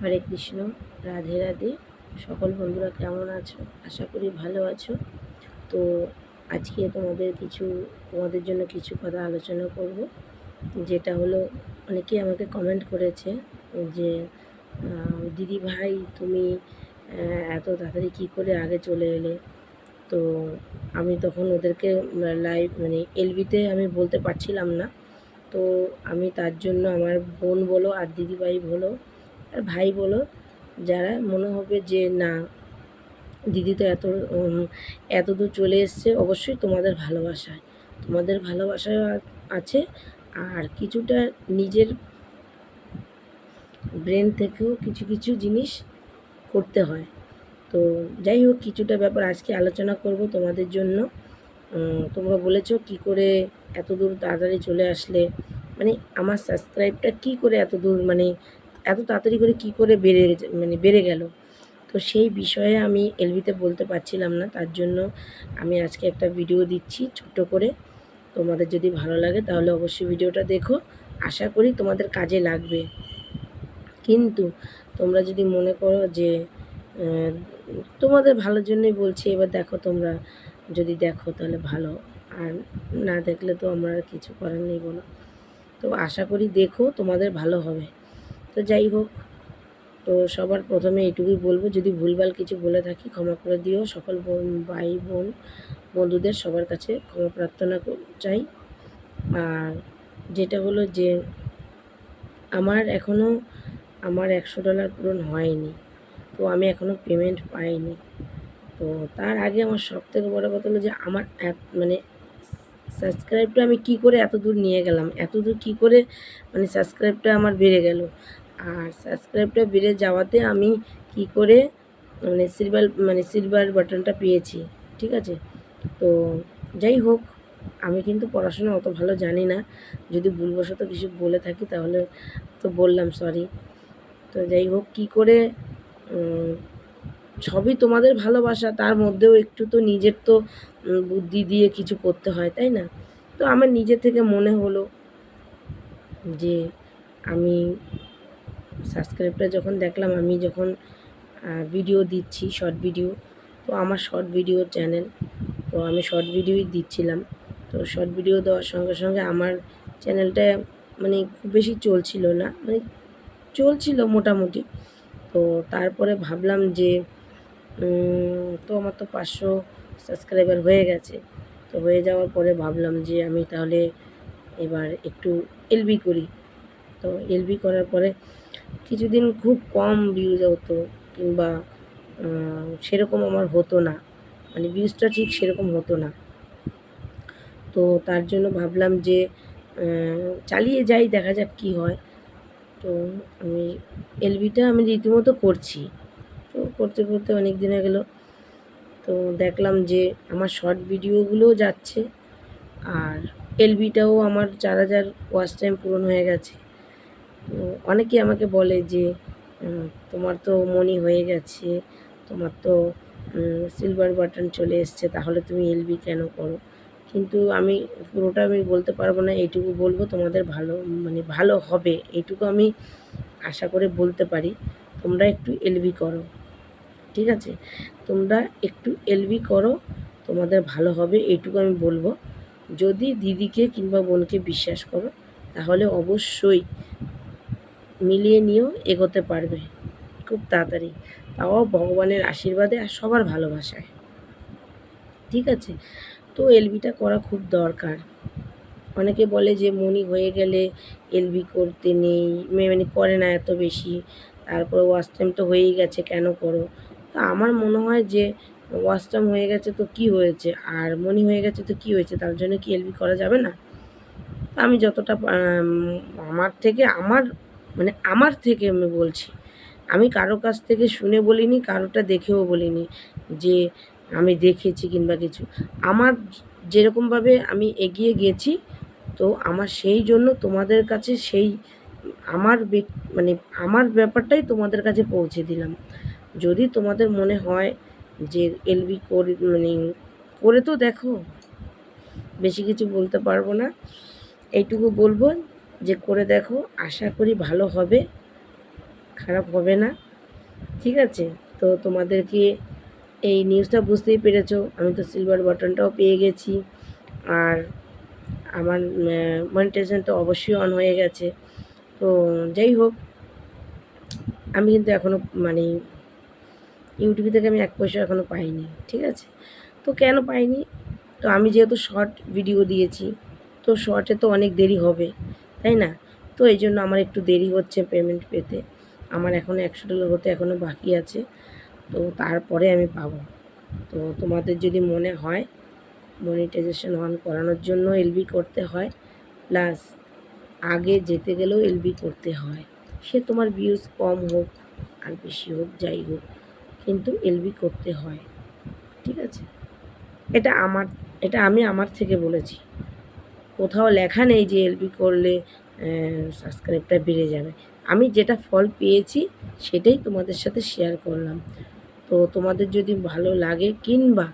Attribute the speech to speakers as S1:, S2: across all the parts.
S1: হরে কৃষ্ণ, রাধে রাধে। সকল বন্ধুরা কেমন আছো? আশা করি ভালো আছো। তো আজকে তোমাদের কিছু, তোমাদের জন্য কিছু কথা আলোচনা করব, যেটা হলো, অনেকে আমাকে কমেন্ট করেছে যে দিদি ভাই, তুমি এত তাড়াতাড়ি কী করে আগে চলে এলে? তো আমি তখন ওদেরকে লাইভ মানে এলবিতে আমি বলতে পারছিলাম না। তো আমি তার জন্য আমার বোন বলো আর দিদিভাই বলো আর ভাই বলো, যারা মনে হবে যে না, দিদি তো এত এত দূর চলে এসছে, অবশ্যই তোমাদের ভালোবাসায়। তোমাদের ভালোবাসায় আছে, আর কিছুটা নিজের ব্রেন থেকেও কিছু কিছু জিনিস করতে হয়। তো যাই হোক, কিছুটা ব্যাপার আজকে আলোচনা করব তোমাদের জন্য। তোমরা বলেছ কি করে এত দূর তাড়াতাড়ি চলে আসলে মানে আমার সাবস্ক্রাইবটা কি করে এত দূর মানে এত তাড়াতাড়ি করে কি করে বেড়ে মানে বেড়ে গেল? তো সেই বিষয়ে আমি এলবিতে বলতে পারছিলাম না, তার জন্য আমি আজকে একটা ভিডিও দিচ্ছি ছোট্ট করে। তোমাদের যদি ভালো লাগে তাহলে অবশ্যই ভিডিওটা দেখো। আশা করি তোমাদের কাজে লাগবে। কিন্তু তোমরা যদি মনে করো যে তোমাদের ভালোর জন্যই বলছি, এবার দেখো তোমরা যদি দেখো তাহলে ভালো। আর না দেখলে তো আমার কিছু করার নেই বলো। তো আশা করি দেখো তোমাদের ভালো হবে। তো যাই হোক, তো সবার প্রথমে এটুকুই বলব, যদি ভুলভাল কিছু বলে থাকি ক্ষমা করে দিও। সকল বোন, ভাই, বোন, বন্ধুদের সবার কাছে ক্ষমা প্রার্থনা চাই। আর যেটা হলো যে, আমার এখনও আমার একশো ডলার পূরণ হয়নি। তো আমি এখনও পেমেন্ট পাইনি। তো তার আগে আমার সব থেকে বড়ো কথা হলো যে, আমার মানে সাবস্ক্রাইবটা আমি কি করে এত দূর নিয়ে গেলাম? এত দূর কী করে মানে সাবস্ক্রাইবটা আমার বেড়ে গেল? আর সাবস্ক্রাইবটা বেড়ে যাওয়াতে আমি কি করে মানে সিলভার মানে সিলভার বাটনটা পেয়েছি, ঠিক আছে? তো যাই হোক, আমি কিন্তু পড়াশোনা অত ভালো জানি না। যদি ভুলবশত কিছু বলে থাকি তাহলে তো বললাম সরি তো যাই হোক, কী করে সবই তোমাদের ভালোবাসা, তার মধ্যেও একটু তো নিজের তো বুদ্ধি দিয়ে কিছু করতে হয়, তাই না? তো আমার নিজে থেকে মনে হলো যে আমি সাবস্ক্রাইবটা যখন দেখলাম, আমি যখন ভিডিও দিচ্ছি শর্ট ভিডিও তো আমার শর্ট ভিডিও চ্যানেল তো আমি শর্ট ভিডিওই দিচ্ছিলাম। তো শর্ট ভিডিও দেওয়ার সঙ্গে সঙ্গে আমার চ্যানেলটা মানে খুব বেশি চলছিল না মানে চলছিল মোটামুটি। তো তারপরে ভাবলাম যে তো আমার তো পাঁচশো সাবস্ক্রাইবার হয়ে গেছে। তো হয়ে যাওয়ার পরে ভাবলাম যে আমি তাহলে এবার একটু এলবি করি। তো এলবি করার পরে কিছুদিন খুব কম ভিউজ হতো কিংবা সেরকম আমার হতো না। মানে ভিউজটা ঠিক সেরকম হতো না। তো তার জন্য ভাবলাম যে চালিয়ে যাই, দেখা যাক কী হয়। তো আমি এলবিটা আমি রীতিমতো করছি। তো করতে করতে অনেক দিন হয়ে গেলো। তো দেখলাম যে আমার শর্ট ভিডিওগুলোও যাচ্ছে। আর এলবিটাও আমার চার হাজার ওয়াচ টাইম পূরণ হয়ে গেছে। অনেকে আমাকে বলে যে তোমার তো মনি হয়ে গেছে, তোমার তো সিলভার বাটন চলে এসছে, তাহলে তুমি এলবি কেন করো? কিন্তু আমি পুরোটা আমি বলতে পারব না, এইটুকু বলব, তোমাদের ভালো মানে ভালো হবে, এইটুকু আমি আশা করে বলতে পারি। তোমরা একটু এলবি করো, ঠিক আছে? তোমরা একটু এলবি করো, তোমাদের ভালো হবে, এইটুকু আমি বলব। যদি দিদিকে কিংবা বোনকে বিশ্বাস করো, তাহলে অবশ্যই মিলিয়ে নিয়েও এগোতে পারবে খুব তাড়াতাড়ি। তাও ভগবানের আশীর্বাদে আর সবার ভালোবাসায়। ঠিক আছে? তো এলবিটা করা খুব দরকার। অনেকে বলে যে মনি হয়ে গেলে এলবি করতে নেই মানে করে না এত বেশি। তারপরে ওয়াশ তো হয়েই গেছে, কেন করো? তা আমার মনে হয় যে ওয়াশ হয়ে গেছে তো কি হয়েছে? আর মনি হয়ে গেছে তো কি হয়েছে? তার জন্য কি এলবি করা যাবে না? আমি যতটা আমার থেকে, আমার মানে আমার থেকে আমি বলছি। আমি কারও কাছ থেকে শুনে বলিনি কারোটা দেখেও বলিনি যে আমি দেখেছি কিংবা কিছু। আমার যেরকমভাবে আমি এগিয়ে গেছি, তো আমার সেই জন্য তোমাদের কাছে সেই আমার মানে আমার ব্যাপারটাই তোমাদের কাছে পৌঁছে দিলাম। যদি তোমাদের মনে হয় যে এলবি করে মানে করে তো দেখো। বেশি কিছু বলতে পারব না। এইটুকু বলব। যে করে দেখো, আশা করি ভালো হবে, খারাপ হবে না। ঠিক আছে? তো তোমাদেরকে এই নিউজটা বুঝতেই পেরেছ। আমি তো সিলভার বাটনটাও পেয়ে গেছি। আর আমার মনিটাইজেশনটা অবশ্যই অন হয়ে গেছে। তো যাই হোক, আমি কিন্তু এখনও মানে ইউটিউব থেকে আমি এক পয়সা এখনও পাইনি। ঠিক আছে? তো কেন পাইনি? তো আমি যেহেতু শর্ট ভিডিও দিয়েছি, তো শর্টে তো অনেক দেরি হবে। তাই না? তো এই জন্য আমার একটু দেরি হচ্ছে পেমেন্ট পেতে। আমার এখনও একশো ডলার হতে এখনও বাকি আছে। তো তারপরে আমি পাবো। তো তোমাদের যদি মনে হয় মনিটাইজেশন অন করানোর জন্য এলবি করতে হয় প্লাস আগে যেতে গেলেও এলবি করতে হয়। সে তোমার ভিউজ কম হোক আর বেশি হোক, যাই হোক, কিন্তু এলবি করতে হয়। ঠিক আছে? এটা আমার, এটা আমি আমার থেকে বলেছি। কোথাও লেখা নেই যে এলবি করলে সাবস্ক্রাইবটা বেড়ে যাবে। আমি যেটা ফল পেয়েছি, সেটাই তোমাদের সাথে শেয়ার করলাম। তো তোমাদের যদি ভালো লাগে, কিংবা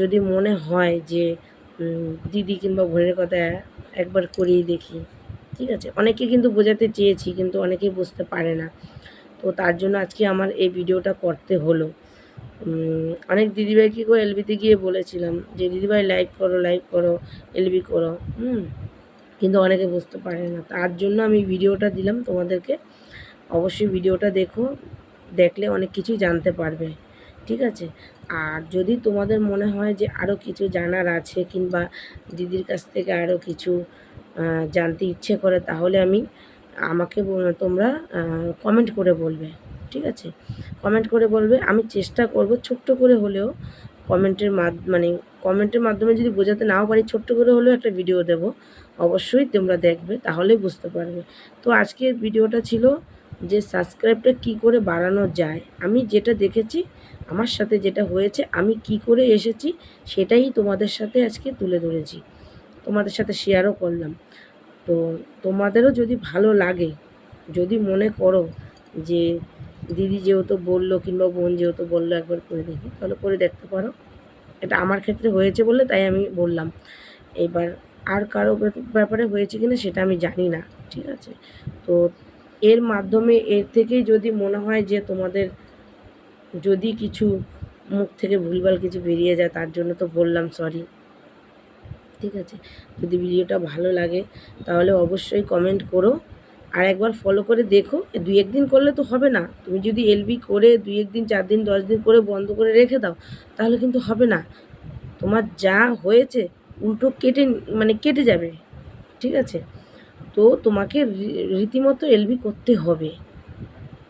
S1: যদি মনে হয় যে দিদি কিংবা বোনের কথা একবার করেই দেখি, ঠিক আছে? অনেকে কিন্তু বোঝাতে চেয়েছি, কিন্তু অনেকেই বুঝতে পারে না। তো তার জন্য আজকে আমার এই ভিডিওটা করতে হলো। অনেক দিদিভাইকে করে এলবিতে গিয়ে বলেছিলাম যে, দিদিভাই লাইভ করো লাইভ করো, এলবি করো। হুম, কিন্তু অনেকে বুঝতে পারে না। তার জন্য আমি ভিডিওটা দিলাম তোমাদেরকে। অবশ্যই ভিডিওটা দেখো, দেখলে অনেক কিছু জানতে পারবে। ঠিক আছে? আর যদি তোমাদের মনে হয় যে আরও কিছু জানার আছে কিংবা দিদির কাছ থেকে আরও কিছু জানতে ইচ্ছে করে, তাহলে আমি, আমাকে তোমরা কমেন্ট করে বলবে। ঠিক আছে? কমেন্ট করে বলবে, আমি চেষ্টা করব ছোট্ট করে হলেও কমেন্টের মাধ মানে কমেন্টের মাধ্যমে যদি বোঝাতে নাও পারি, ছোট্ট করে হলেও একটা ভিডিও দেব। অবশ্যই তোমরা দেখবে, তাহলেই বুঝতে পারবে। তো আজকের ভিডিওটা ছিল যে সাবস্ক্রাইবটা কি করে বাড়ানো যায়। আমি যেটা দেখেছি, আমার সাথে যেটা হয়েছে, আমি কি করে এসেছি, সেটাই তোমাদের সাথে আজকে তুলে ধরেছি। তোমাদের সাথে শেয়ারও করলাম। তো তোমাদেরও যদি ভালো লাগে, যদি মনে করো যে দিদি যেহেতু বলল কিংবা বোন যেহেতু বলল একবার করে দেখি, তাহলে করে দেখতে পারো। এটা আমার ক্ষেত্রে হয়েছে বলে তাই আমি বললাম। এবার আর কারও ব্যাপারে হয়েছে কিনা সেটা আমি জানি না, ঠিক আছে? তো এর মাধ্যমে এর থেকেই যদি মনে হয় যে তোমাদের যদি কিছু মুখ থেকে ভুলভাল কিছু বেরিয়ে যায়, তার জন্য তো বললাম সরি ঠিক আছে? যদি ভিডিওটা ভালো লাগে, তাহলে অবশ্যই কমেন্ট করো। আর একবার ফলো করে দেখো। দুই একদিন করলে তো হবে না। তুমি যদি এলবি করে দুই একদিন, চার দিন, দশ দিন করে বন্ধ করে রেখে দাও, তাহলে কিন্তু হবে না। তোমার যা হয়েছে, উল্টো কেটে মানে কেটে যাবে। ঠিক আছে? তো তোমাকে রীতিমতো এলবি করতে হবে।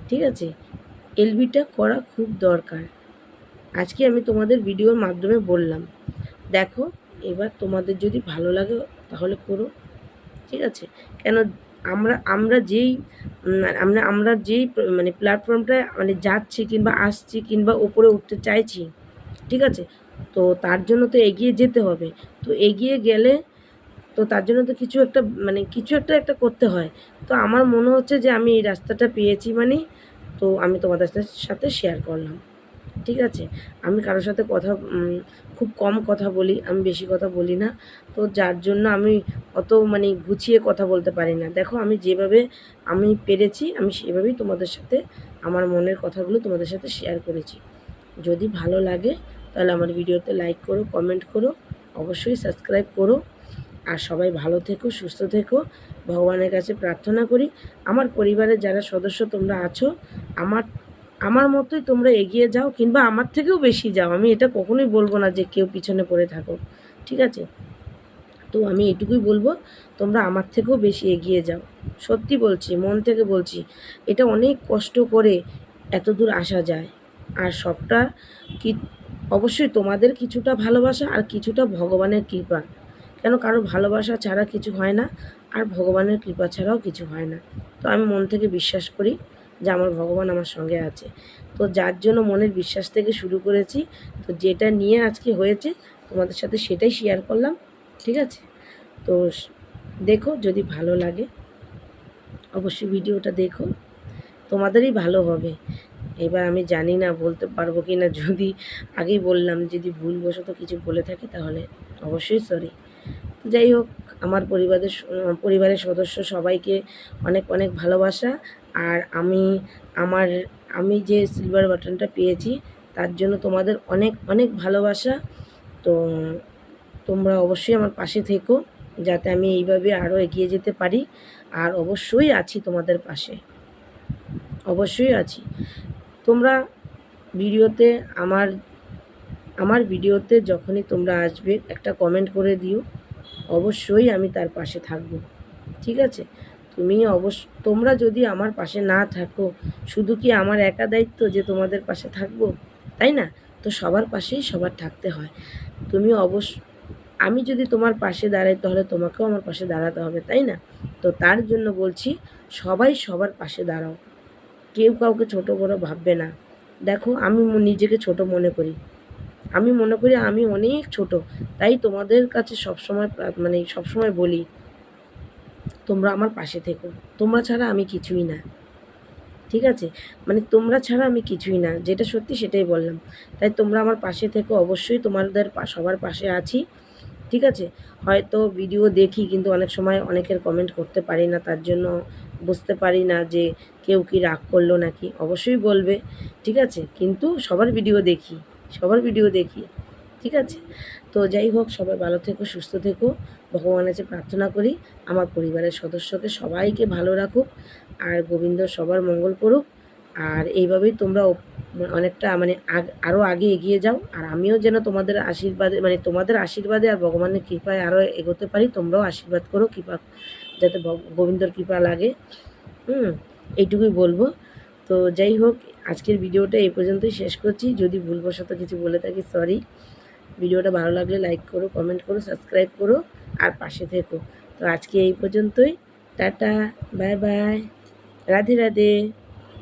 S1: ঠিক আছে? এলবিটা করা খুব দরকার। আজকে আমি তোমাদের ভিডিওর মাধ্যমে বললাম। দেখো, এবার তোমাদের যদি ভালো লাগে, তাহলে করো। ঠিক আছে? কেন আমরা আমরা যেই আমরা আমরা যেই মানে প্ল্যাটফর্মটায় মানে যাচ্ছি কিংবা আসছি কিংবা ওপরে উঠতে চাইছি, ঠিক আছে? তো তার জন্য তো এগিয়ে যেতে হবে। তো এগিয়ে গেলে তো তার জন্য তো কিছু একটা মানে কিছু একটা একটা করতে হয়। তো আমার মনে হচ্ছে যে আমি এই রাস্তাটা পেয়েছি মানে তো আমি তোমাদের সাথে শেয়ার করলাম। ঠিক আছে? আমি কারোর সাথে কথা খুব কম কথা বলি, আমি বেশি কথা বলি না। তো যার জন্য আমি অত মানে গুছিয়ে কথা বলতে পারি না। দেখো, আমি যেভাবে আমি পেরেছি, আমি সেভাবেই তোমাদের সাথে, আমার মনের কথাগুলো তোমাদের সাথে শেয়ার করেছি। যদি ভালো লাগে, তাহলে আমার ভিডিওতে লাইক করো কমেন্ট করো, অবশ্যই সাবস্ক্রাইব করো। আর সবাই ভালো থেকো, সুস্থ থেকো। ভগবানের কাছে প্রার্থনা করি। আমার পরিবারের যারা সদস্য তোমরা আছো, আমার আমার মতোই তোমরা এগিয়ে যাও কিংবা আমার থেকেও বেশি যাও। আমি এটা কখনোই বলব না যে কেউ পিছনে পড়ে থাকো, ঠিক আছে? তো আমি এটুকুই বলব, তোমরা আমার থেকেও বেশি এগিয়ে যাও। সত্যি বলছি, মন থেকে বলছি, এটা অনেক কষ্ট করে এত দূর আসা যায়। আর সবটা কি, অবশ্যই তোমাদের কিছুটা ভালোবাসা আর কিছুটা ভগবানের কৃপা। কেন কারও ভালোবাসা ছাড়া কিছু হয় না, আর ভগবানের কৃপা ছাড়াও কিছু হয় না। তো আমি মন থেকে বিশ্বাস করি যে আমার ভগবান আমার সঙ্গে আছে। তো যার জন্য মনের বিশ্বাস থেকে শুরু করেছি। তো যেটা নিয়ে আজকে হয়েছে, তোমাদের সাথে সেটাই শেয়ার করলাম, ঠিক আছে? তো দেখো, যদি ভালো লাগে, অবশ্যই ভিডিওটা দেখো। তোমাদেরই ভালো হবে। এবার আমি জানি না, বলতে পারব কি না যদি আগেই বললাম, যদি ভুলবশত কিছু বলে থাকি, তাহলে অবশ্যই সরি যাই হোক, আমার পরিবারের পরিবারের সদস্য সবাইকে অনেক অনেক ভালোবাসা। আর আমি আমার, আমি যে সিলভার বাটনটা পেয়েছি, তার জন্য তোমাদের অনেক অনেক ভালোবাসা। তো তোমরা অবশ্যই আমার পাশে থেকো, যাতে আমি এইভাবে আরও এগিয়ে যেতে পারি। আর অবশ্যই আছি তোমাদের পাশে। অবশ্যই আছি। তোমরা ভিডিওতে আমার আমার ভিডিওতে যখনই তোমরা আসবে, একটা কমেন্ট করে দিও। অবশ্যই আমি তার পাশে থাকব। ঠিক আছে? তুমি অবশ্য, তোমরা যদি আমার পাশে না থাকো, শুধু কি আমার একা দায়িত্ব যে তোমাদের পাশে থাকব? তাই না? তো সবার পাশেই সবার থাকতে হয়। তুমি অবশ্য, আমি যদি তোমার পাশে দাঁড়াই, তাহলে তোমাকেও আমার পাশে দাঁড়াতে হবে, তাই না? তো তার জন্য বলছি, সবাই সবার পাশে দাঁড়াও। কেউ কাউকে ছোট বড় ভাববে না। দেখো, আমি নিজেকে ছোট মনে করি। আমি মনে করি আমি অনেক ছোট। তাই তোমাদের কাছে সবসময় মানে সবসময় বলি তোমরা আমার পাশে থেকো। তোমরা ছাড়া আমি কিছুই না। ঠিক আছে? মানে তোমরা ছাড়া আমি কিছুই না। যেটা সত্যি সেটাই বললাম। তাই তোমরা আমার পাশে থেকো। অবশ্যই তোমাদের সবার পাশে আছি। ঠিক আছে? হয়তো ভিডিও দেখি, কিন্তু অনেক সময় অনেকের কমেন্ট করতে পারি না। তার জন্য বুঝতে পারি না যে কেউ কি রাগ করল নাকি। অবশ্যই বলবে। ঠিক আছে? কিন্তু সবার ভিডিও দেখি। সবার ভিডিও দেখি। ঠিক আছে? তো যাই হোক, সবাই ভালো থেকো, সুস্থ থেকো। ভগবানের কাছে প্রার্থনা করি, আমার পরিবারের সদস্যকে সবাইকে ভালো রাখুক, আর গোবিন্দ সবার মঙ্গল করুক। আর এইভাবেই তোমরা অনেকটা মানে আরও আগে এগিয়ে যাও। আর আমিও যেন তোমাদের আশীর্বাদে মানে তোমাদের আশীর্বাদে আর ভগবানের কৃপায় আরও এগোতে পারি, তোমরাও আশীর্বাদ করো, কৃপা যাতে গোবিন্দর কৃপা লাগে। হুম, এইটুকুই বলব। তো যাই হোক, আজকের ভিডিওটা এই পর্যন্তই শেষ করছি। যদি ভুলবশত কিছু বলে থাকি সরি ভিডিওটা ভালো লাগলে লাইক করো কমেন্ট করো সাবস্ক্রাইব করো আর পাশে থেকো। তো আজকে এই পর্যন্তই। Tata bye bye Radhe Radhe.